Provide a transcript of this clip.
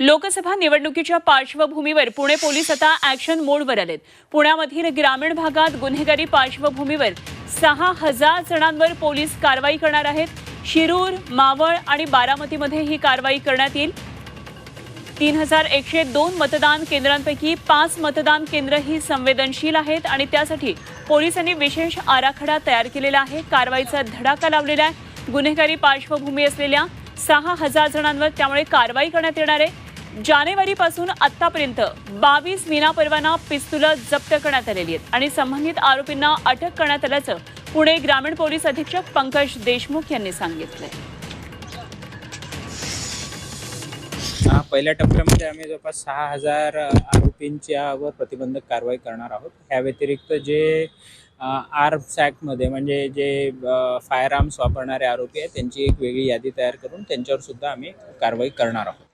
लोकसभा निवडणुकीच्या पार्श्वभूमीवर पुणे पोलीस आता ॲक्शन मोडवर आलेत. पुण्यामधील ग्रामीण भागात गुन्हेगारी पार्श्वभूमीवर सहा हजार जणांवर पोलीस कारवाई करणार आहेत. शिरूर मावळ आणि बारामतीमध्ये ही कारवाई करण्यात येईल. तीन हजार एकशे दोन मतदान केंद्रांपैकी पाच मतदान केंद्र ही संवेदनशील आहेत आणि त्यासाठी पोलिसांनी विशेष आराखडा तयार केलेला आहे. कारवाईचा धडाका लावलेला आहे. गुन्हेगारी पार्श्वभूमी असलेल्या सहा हजार जणांवर त्यामुळे कारवाई करण्यात येणार आहे. जानेवारीपासून आतापर्यंत बावीस विनापरवाना पिस्तुलं जप्त करण्यात आलेली आहेत आणि संबंधित आरोपींना अटक करण्यात आल्याचं पुणे ग्रामीण पोलीस अधीक्षक पंकज देशमुख यांनी सांगितलंय. पहिल्या टप्प्यामध्ये आम्ही जवळपास सहा हजार आरोपींच्यावर प्रतिबंधक कारवाई करणार आहोत. ह्या व्यतिरिक्त जे आर्म्स ॲक्टमध्ये म्हणजे जे फायर आर्म्स वापरणारे आरोपी आहेत त्यांची एक वेगळी यादी तयार करून त्यांच्यावर सुद्धा आम्ही कारवाई करणार आहोत.